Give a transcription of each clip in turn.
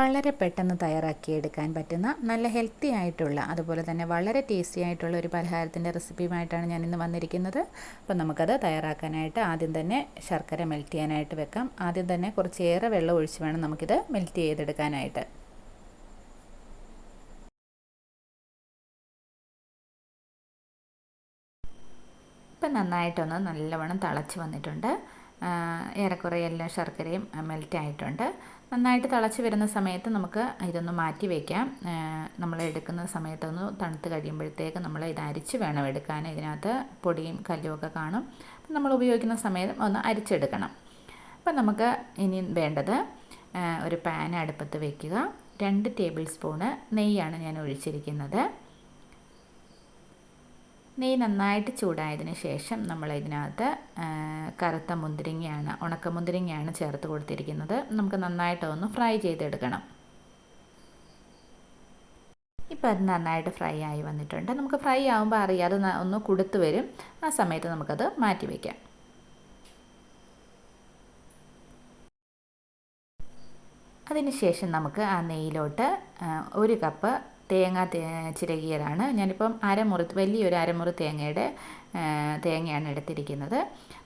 വളരെ പെട്ടെന്ന് തയ്യാറാക്കിയെടുക്കാൻ പറ്റുന്ന നല്ല ഹെൽത്തി ആയിട്ടുള്ള അതുപോലെ തന്നെ വളരെ ടേസ്റ്റി ആയിട്ടുള്ള ഒരു പലഹാരത്തിന്റെ റെസിപ്പിയുമായിട്ടാണ് ഞാൻ ഇന്ന് വന്നിരിക്കുന്നത്. അപ്പോൾ നമുക്കത് തയ്യാറാക്കാനായിട്ട് ആദ്യം തന്നെ ശർക്കര മെൽറ്റ് ചെയ്യാനായിട്ട് വെക്കാം. ആദ്യം തന്നെ കുറച്ചേറെ വെള്ളം ഒഴിച്ച് വേണം നമുക്കിത് മെൽറ്റ് ചെയ്തെടുക്കാനായിട്ട്. ഇപ്പം നന്നായിട്ടൊന്ന് നല്ലവണ്ണം തിളച്ച് വന്നിട്ടുണ്ട്. ഏറെക്കുറെ എല്ലാ ശർക്കരയും മെൽറ്റ് ആയിട്ടുണ്ട്. നന്നായിട്ട് തിളച്ച് വരുന്ന സമയത്ത് നമുക്ക് ഇതൊന്ന് മാറ്റി വയ്ക്കാം നമ്മൾ എടുക്കുന്ന സമയത്തൊന്ന് തണുത്ത് കഴിയുമ്പോഴത്തേക്ക് നമ്മൾ ഇത് അരിച്ച് വേണം എടുക്കാൻ. ഇതിനകത്ത് പൊടിയും കല്ലും ഒക്കെ കാണും. നമ്മൾ ഉപയോഗിക്കുന്ന സമയത്ത് ഒന്ന് അരിച്ചെടുക്കണം. അപ്പം നമുക്ക് ഇനി വേണ്ടത് ഒരു പാൻ അടുപ്പത്ത് വയ്ക്കുക രണ്ട് ടേബിൾ സ്പൂണ് നെയ്യാണ് ഞാൻ ഒഴിച്ചിരിക്കുന്നത്. നെയ്യ് നന്നായിട്ട് ചൂടായതിന് ശേഷം നമ്മൾ ഇതിനകത്ത് കറുത്ത മുന്തിരിങ്ങയാണ് ഉണക്ക മുന്തിരിങ്ങയാണ് ചേർത്ത് കൊടുത്തിരിക്കുന്നത്. നമുക്ക് നന്നായിട്ടൊന്ന് ഫ്രൈ ചെയ്തെടുക്കണം. ഇപ്പോൾ അത് നന്നായിട്ട് ഫ്രൈ ആയി വന്നിട്ടുണ്ട്. നമുക്ക് ഫ്രൈ ആകുമ്പോൾ അറിയാതെ ഒന്ന് കൊടുത്തു വരും. ആ സമയത്ത് നമുക്കത് മാറ്റി വയ്ക്കാം അതിനുശേഷം നമുക്ക് ആ നെയ്യിലോട്ട് ഒരു കപ്പ് തേങ്ങ ചിരകിയതാണ്. ഞാനിപ്പം അരമുറി വലിയൊരു അരമുറി തേങ്ങയുടെ തേങ്ങയാണ് എടുത്തിരിക്കുന്നത്.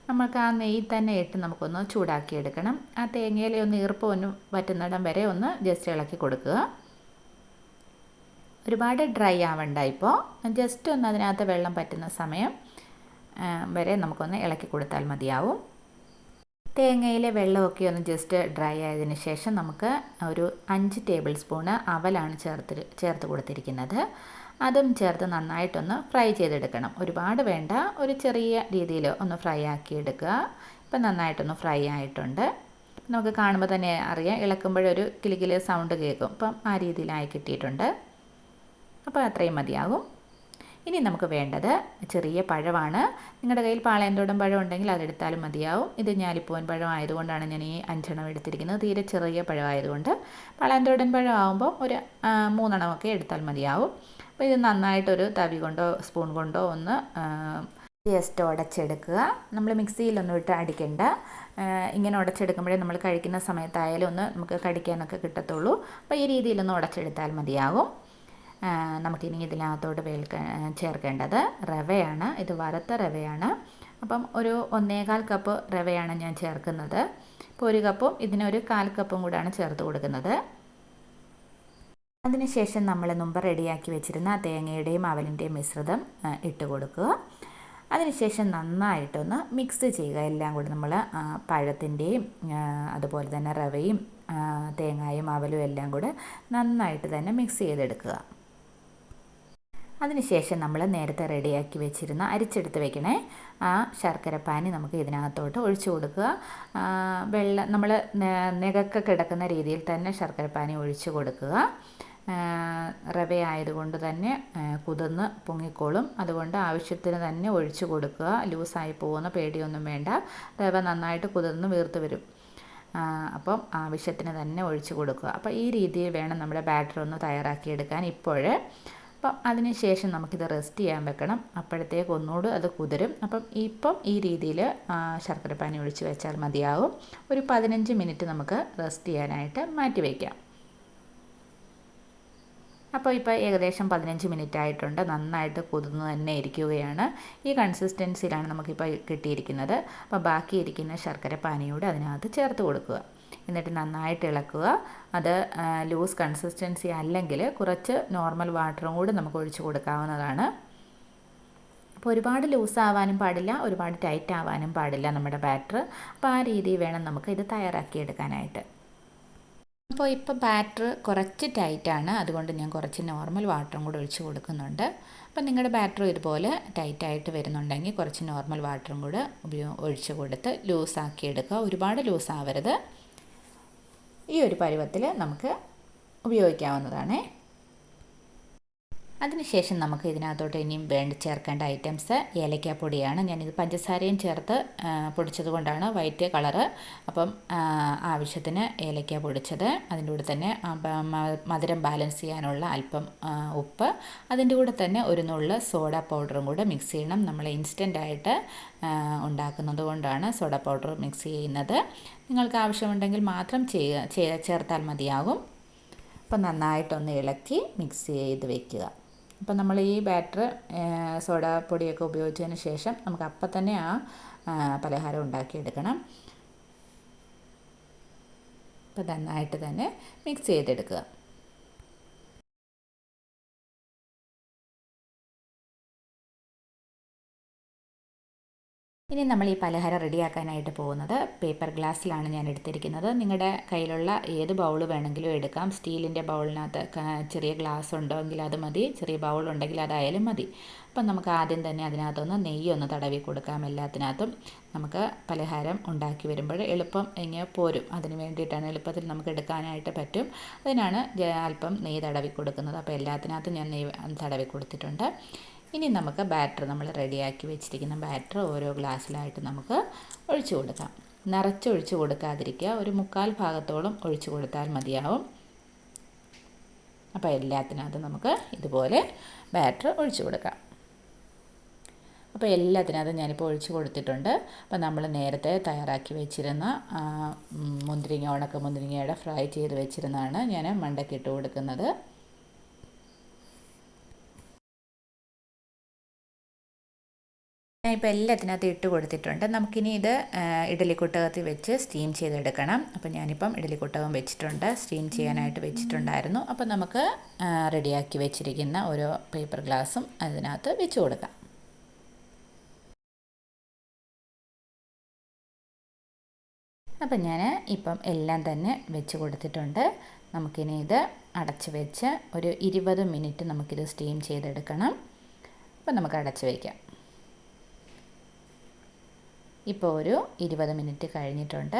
നമുക്ക് ആ നെയ്യ് തന്നെ ഇട്ട് നമുക്കൊന്ന് ചൂടാക്കിയെടുക്കണം. ആ തേങ്ങയിലെ ഒന്ന് ഈർപ്പം ഒന്ന് പറ്റുന്നിടം വരെ ഒന്ന് ജസ്റ്റ് ഇളക്കി കൊടുക്കുക. ഒരുപാട് ഡ്രൈ ആവണ്ട ഇപ്പോൾ ജസ്റ്റ് ഒന്ന് അതിനകത്ത് വെള്ളം പറ്റുന്ന സമയം വരെ നമുക്കൊന്ന് ഇളക്കി കൊടുത്താൽ മതിയാവും. തേങ്ങയിലെ വെള്ളമൊക്കെ ഒന്ന് ജസ്റ്റ് ഡ്രൈ ആയതിന് ശേഷം നമുക്ക് ഒരു അഞ്ച് ടേബിൾ സ്പൂണ് അവലാണ് ചേർത്ത് ചേർത്ത് കൊടുത്തിരിക്കുന്നത്. അതും ചേർത്ത് നന്നായിട്ടൊന്ന് ഫ്രൈ ചെയ്തെടുക്കണം. ഒരുപാട് വേണ്ട ഒരു ചെറിയ രീതിയിൽ ഒന്ന് ഫ്രൈ ആക്കി എടുക്കുക ഇപ്പം നന്നായിട്ടൊന്ന് ഫ്രൈ ആയിട്ടുണ്ട്. നമുക്ക് കാണുമ്പോൾ തന്നെ അറിയാം ഇളക്കുമ്പോഴൊരു കിളികിലെ സൗണ്ട് കേൾക്കും. അപ്പം ആ രീതിയിലായി കിട്ടിയിട്ടുണ്ട്. അപ്പോൾ അത്രയും മതിയാകും. ഇനി നമുക്ക് വേണ്ടത് ചെറിയ പഴമാണ്. നിങ്ങളുടെ കയ്യിൽ പാളയന്തോടം പഴം ഉണ്ടെങ്കിൽ അതെടുത്താലും മതിയാവും. ഇത് ഞാലിപ്പൂവൻ പഴം ആയതുകൊണ്ടാണ് ഞാൻ ഈ അഞ്ചെണ്ണം എടുത്തിരിക്കുന്നത്. തീരെ ചെറിയ പഴമായതുകൊണ്ട് പാളയന്തോടൻ പഴം ആകുമ്പോൾ ഒരു മൂന്നെണ്ണമൊക്കെ എടുത്താൽ മതിയാവും. അപ്പോൾ ഇത് നന്നായിട്ടൊരു തവി കൊണ്ടോ സ്പൂൺ കൊണ്ടോ ഒന്ന് ജസ്റ്റ് ഉടച്ചെടുക്കുക. നമ്മൾ മിക്സിയിലൊന്നും ഇട്ട് അടിക്കണ്ട. ഇങ്ങനെ ഉടച്ചെടുക്കുമ്പോഴേ നമ്മൾ കഴിക്കുന്ന സമയത്തായാലും ഒന്ന് നമുക്ക് കടിക്കാനൊക്കെ കിട്ടത്തുള്ളൂ. അപ്പോൾ ഈ രീതിയിലൊന്ന് ഉടച്ചെടുത്താൽ മതിയാവും നമുക്കിനി ഇതിനകത്തോട്ട് വേൽക്ക ചേർക്കേണ്ടത് റവയാണ്. ഇത് വറുത്ത റവയാണ്. അപ്പം ഒരു ഒന്നേകാൽ കപ്പ് റവയാണ് ഞാൻ ചേർക്കുന്നത്. ഇപ്പോൾ ഒരു കപ്പും ഇതിനൊരു കാൽ കപ്പും കൂടാണ് ചേർത്ത് കൊടുക്കുന്നത്. അതിനുശേഷം നമ്മൾ മുമ്പ് റെഡിയാക്കി വെച്ചിരുന്ന തേങ്ങയുടെയും അവലിന്റെയും മിശ്രിതം ഇട്ട് കൊടുക്കുക. അതിനുശേഷം നന്നായിട്ടൊന്ന് മിക്സ് ചെയ്യുക. എല്ലാം കൂടി നമ്മൾ പഴത്തിന്റെയും അതുപോലെ തന്നെ റവയും തേങ്ങായും അവലും എല്ലാം കൂടെ നന്നായിട്ട് തന്നെ മിക്സ് ചെയ്തെടുക്കുക. അതിനുശേഷം നമ്മൾ നേരത്തെ റെഡിയാക്കി വെച്ചിരുന്ന അരിച്ചെടുത്ത് വെക്കണേ. ആ ശർക്കര പാനി നമുക്ക് ഇതിനകത്തോട്ട് ഒഴിച്ചു കൊടുക്കുക. വെള്ളം നമ്മൾ നികക്ക കിടക്കുന്ന രീതിയിൽ തന്നെ ശർക്കര പാനി ഒഴിച്ചു കൊടുക്കുക. റവ ആയതുകൊണ്ട് തന്നെ കുതിർന്ന് പൊങ്ങിക്കോളും. അതുകൊണ്ട് ആവശ്യത്തിന് തന്നെ ഒഴിച്ചു കൊടുക്കുക. ലൂസായി പോകുന്ന പേടിയൊന്നും വേണ്ട. റവ നന്നായിട്ട് കുതിർന്ന് വീർത്ത് വരും. അപ്പം ആവശ്യത്തിന് തന്നെ ഒഴിച്ചു കൊടുക്കുക. അപ്പോൾ ഈ രീതിയിൽ വേണം നമ്മുടെ ബാറ്റർ ഒന്ന് തയ്യാറാക്കിയെടുക്കാൻ ഇപ്പോഴേ അപ്പം അതിന് ശേഷം നമുക്കിത് റെസ്റ്റ് ചെയ്യാൻ വെക്കണം. അപ്പോഴത്തേക്ക് ഒന്നുകൂടി അത് കുതിരും. അപ്പം ഇപ്പം ഈ രീതിയിൽ ശർക്കരപ്പാനി ഒഴിച്ച് വെച്ചാൽ മതിയാവും ഒരു പതിനഞ്ച് മിനിറ്റ് നമുക്ക് റെസ്റ്റ് ചെയ്യാനായിട്ട് മാറ്റി വയ്ക്കാം അപ്പോൾ ഇപ്പോൾ ഏകദേശം പതിനഞ്ച് മിനിറ്റ് ആയിട്ടുണ്ട്. നന്നായിട്ട് കുതിർന്ന് തന്നെ ഇരിക്കുകയാണ്. ഈ കൺസിസ്റ്റൻസിയിലാണ് നമുക്കിപ്പോൾ കിട്ടിയിരിക്കുന്നത്. അപ്പോൾ ബാക്കിയിരിക്കുന്ന ശർക്കര പാനിയോട് അതിനകത്ത് ചേർത്ത് കൊടുക്കുക. എന്നിട്ട് നന്നായിട്ട് ഇളക്കുക. അത് ലൂസ് കൺസിസ്റ്റൻസി അല്ലെങ്കിൽ കുറച്ച് നോർമൽ വാട്ടറും കൂടി നമുക്ക് ഒഴിച്ചു കൊടുക്കാവുന്നതാണ്. അപ്പോൾ ഒരുപാട് ലൂസ് ആവാനും പാടില്ല ഒരുപാട് ടൈറ്റ് ആവാനും പാടില്ല നമ്മുടെ ബാറ്റർ അപ്പോൾ ആ രീതിയിൽ വേണം നമുക്ക് ഇത് തയ്യാറാക്കിയെടുക്കാനായിട്ട് അപ്പോൾ ഇപ്പോൾ ബാറ്റർ കുറച്ച് ടൈറ്റാണ് അതുകൊണ്ട് ഞാൻ കുറച്ച് നോർമൽ വാട്ടറും കൂടി ഒഴിച്ച് കൊടുക്കുന്നുണ്ട്. അപ്പോൾ നിങ്ങളുടെ ബാറ്റർ ഇതുപോലെ ടൈറ്റായിട്ട് വരുന്നുണ്ടെങ്കിൽ കുറച്ച് നോർമൽ വാട്ടറും കൂടെ ഉപയോഗ ഒഴിച്ച് കൊടുത്ത് ലൂസാക്കി എടുക്കുക. ഒരുപാട് ലൂസ് ആവരുത്. ഈ ഒരു പരുവത്തിൽ നമുക്ക് ഉപയോഗിക്കാവുന്നതാണ്. അതിനുശേഷം നമുക്ക് ഇതിനകത്തോട്ട് ഇനിയും വേണ്ട ചേർക്കേണ്ട ഐറ്റംസ് ഏലക്കാപ്പൊടിയാണ് ഞാനിത് പഞ്ചസാരയും ചേർത്ത് പൊടിച്ചത് കൊണ്ടാണ് വൈറ്റ് കളറ് അപ്പം ആവശ്യത്തിന് ഏലക്ക പൊടിച്ചത്. അതിന്റെ കൂടെ തന്നെ മധുരം ബാലൻസ് ചെയ്യാനുള്ള അല്പം ഉപ്പ്. അതിന്റെ കൂടെ തന്നെ ഒരു നുള്ള് സോഡ പൗഡറും കൂടെ മിക്സ് ചെയ്യണം. നമ്മൾ ഇൻസ്റ്റന്റ് ആയിട്ട് ഉണ്ടാക്കുന്നത് കൊണ്ടാണ് സോഡ പൗഡർ മിക്സ് ചെയ്യുന്നത്. നിങ്ങൾക്ക് ആവശ്യമുണ്ടെങ്കിൽ മാത്രം ചെയ്യുക ചേർത്താൽ മതിയാകും. അപ്പം നന്നായിട്ടൊന്ന് ഇളക്കി മിക്സ് ചെയ്ത് വെക്കുക. അപ്പം നമ്മൾ ഈ ബാറ്റർ സോഡാപ്പൊടിയൊക്കെ ഉപയോഗിച്ചതിന് ശേഷം നമുക്ക് അപ്പം തന്നെ ആ പലഹാരം ഉണ്ടാക്കിയെടുക്കണം. അപ്പം നന്നായിട്ട് തന്നെ മിക്സ് ചെയ്തെടുക്കുക. ഇനി നമ്മൾ ഈ പലഹാരം റെഡിയാക്കാനായിട്ട് പോകുന്നത് പേപ്പർ ഗ്ലാസ്സിലാണ് ഞാൻ എടുത്തിരിക്കുന്നത്. നിങ്ങളുടെ കയ്യിലുള്ള ഏത് ബൗൾ വേണമെങ്കിലും എടുക്കാം. സ്റ്റീലിന്റെ ബൗളിനകത്ത് ചെറിയ ഗ്ലാസ് ഉണ്ടെങ്കിൽ അത് മതി. ചെറിയ ബൗൾ ഉണ്ടെങ്കിൽ അതായാലും മതി. അപ്പം നമുക്ക് ആദ്യം തന്നെ അതിനകത്തൊന്ന് നെയ്യ് ഒന്ന് തടവി കൊടുക്കാം എല്ലാത്തിനകത്തും. നമുക്ക് പലഹാരം ഉണ്ടാക്കി വരുമ്പോൾ എളുപ്പം ഇങ്ങനെ പോരും. അതിന് വേണ്ടിയിട്ടാണ് എളുപ്പത്തിൽ നമുക്ക് എടുക്കാനായിട്ട് പറ്റും. അതിനാണ് അല്പം നെയ്യ് തടവി കൊടുക്കുന്നത്. അപ്പോൾ എല്ലാത്തിനകത്തും ഞാൻ നെയ്യ് തടവി കൊടുത്തിട്ടുണ്ട്. ഇനി നമുക്ക് ബാറ്റർ നമ്മൾ റെഡിയാക്കി വെച്ചിരിക്കുന്ന ബാറ്റർ ഓരോ ഗ്ലാസ്സിലായിട്ട് നമുക്ക് ഒഴിച്ചു കൊടുക്കാം. നിറച്ചൊഴിച്ച് കൊടുക്കാതിരിക്കുക. ഒരു മുക്കാൽ ഭാഗത്തോളം ഒഴിച്ചു കൊടുത്താൽ മതിയാവും. അപ്പോൾ എല്ലാത്തിനകത്തും നമുക്ക് ഇതുപോലെ ബാറ്റർ ഒഴിച്ചു കൊടുക്കാം. അപ്പോൾ എല്ലാത്തിനകത്തും ഞാനിപ്പോൾ ഒഴിച്ചു കൊടുത്തിട്ടുണ്ട്. അപ്പോൾ നമ്മൾ നേരത്തെ തയ്യാറാക്കി വെച്ചിരുന്ന മുന്തിരിങ്ങ ഉണക്ക മുന്തിരിങ്ങയുടെ ഫ്രൈ ചെയ്ത് വെച്ചിരുന്നതാണ് ഞാൻ മണ്ടയ്ക്ക് ഇട്ട് കൊടുക്കുന്നത്. ഞാൻ ഇപ്പോൾ എല്ലാത്തിനകത്ത് ഇട്ട് കൊടുത്തിട്ടുണ്ട്. നമുക്കിനി ഇത് ഇഡലിക്കുട്ടകത്തിൽ വെച്ച് സ്റ്റീം ചെയ്തെടുക്കണം. അപ്പോൾ ഞാനിപ്പം ഇഡലിക്കുട്ടകം വെച്ചിട്ടുണ്ട്. സ്റ്റീം ചെയ്യാനായിട്ട് വെച്ചിട്ടുണ്ടായിരുന്നു. അപ്പോൾ നമുക്ക് റെഡിയാക്കി വെച്ചിരിക്കുന്ന ഓരോ പേപ്പർ ഗ്ലാസും അതിനകത്ത് വെച്ച് കൊടുക്കാം. അപ്പം ഞാൻ ഇപ്പം എല്ലാം തന്നെ വെച്ച് കൊടുത്തിട്ടുണ്ട്. നമുക്കിനി ഇത് അടച്ച് വെച്ച് ഒരു ഇരുപത് മിനിറ്റ് നമുക്കിത് സ്റ്റീം ചെയ്തെടുക്കണം. അപ്പം നമുക്ക് അടച്ച് വയ്ക്കാം ഇപ്പോൾ ഒരു ഇരുപത് മിനിറ്റ് കഴിഞ്ഞിട്ടുണ്ട്.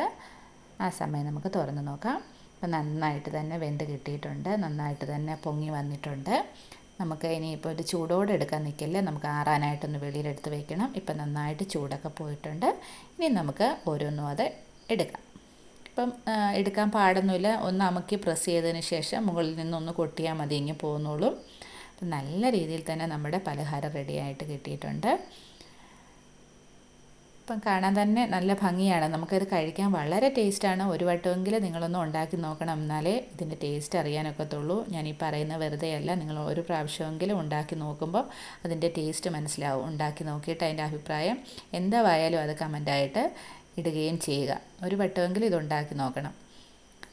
ആ സമയം നമുക്ക് തുറന്ന് നോക്കാം. അപ്പോൾ നന്നായിട്ട് തന്നെ വെന്ത് കിട്ടിയിട്ടുണ്ട്. നന്നായിട്ട് തന്നെ പൊങ്ങി വന്നിട്ടുണ്ട്. നമുക്ക് ഇനിയിപ്പോൾ ഒരു ചൂടോടെ എടുക്കാൻ നിൽക്കില്ല? നമുക്ക് ആറാനായിട്ടൊന്ന് വെളിയിലെടുത്ത് വെക്കണം. ഇപ്പം നന്നായിട്ട് ചൂടൊക്കെ പോയിട്ടുണ്ട്. ഇനി നമുക്ക് ഓരോന്നും അത് എടുക്കാം. ഇപ്പം എടുക്കാൻ പാടൊന്നുമില്ല. ഒന്ന് അമുക്കി പ്രസ് ചെയ്തതിന് ശേഷം മുകളിൽ നിന്നൊന്ന് കൊട്ടിയാൽ മതി. ഇങ്ങനെ പോകുന്നുള്ളൂ അപ്പം നല്ല രീതിയിൽ തന്നെ നമ്മുടെ പലഹാരം റെഡിയായിട്ട് കിട്ടിയിട്ടുണ്ട്. ഇപ്പം കാണാൻ തന്നെ നല്ല ഭംഗിയാണ്. നമുക്കത് കഴിക്കാൻ വളരെ ടേസ്റ്റാണ്. ഒരു വട്ടമെങ്കിലും നിങ്ങളൊന്ന് ഉണ്ടാക്കി നോക്കണം എന്നാലേ ഇതിന്റെ ടേസ്റ്റ് അറിയാനൊക്കത്തുള്ളൂ. ഞാൻ ഈ പറയുന്ന വെറുതെ അല്ല നിങ്ങൾ ഒരു പ്രാവശ്യമെങ്കിലും ഉണ്ടാക്കി നോക്കുമ്പോൾ അതിന്റെ ടേസ്റ്റ് മനസ്സിലാവും. ഉണ്ടാക്കി നോക്കിയിട്ട് അതിന്റെ അഭിപ്രായം എന്തായാലും അത് കമന്റായിട്ട് ഇടുകയും ചെയ്യുക. ഒരു വട്ടമെങ്കിലും ഇത് ഉണ്ടാക്കി നോക്കണം.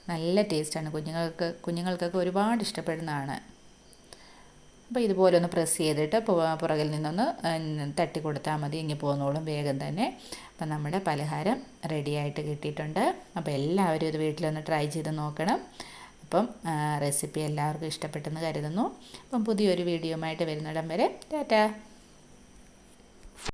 നല്ല ടേസ്റ്റാണ്. കുഞ്ഞുങ്ങൾക്ക് കുഞ്ഞുങ്ങൾക്കൊക്കെ ഒരുപാട് ഇഷ്ടപ്പെടുന്നതാണ്. അപ്പോൾ ഇതുപോലെ ഒന്ന് പ്രസ് ചെയ്തിട്ട് പുറകിൽ നിന്നൊന്ന് തട്ടി കൊടുത്താൽ മതി. ഇങ്ങനെ പോകുന്നോളും വേഗം തന്നെ. അപ്പം നമ്മുടെ പലഹാരം റെഡിയായിട്ട് കിട്ടിയിട്ടുണ്ട്. അപ്പോൾ എല്ലാവരും ഇത് വീട്ടിലൊന്ന് ട്രൈ ചെയ്ത് നോക്കണം. അപ്പം റെസിപ്പി എല്ലാവർക്കും ഇഷ്ടപ്പെട്ടെന്ന് കരുതുന്നു. അപ്പം പുതിയൊരു വീഡിയോ ആയിട്ട് വരുന്നിടം വരെ ടാറ്റാ.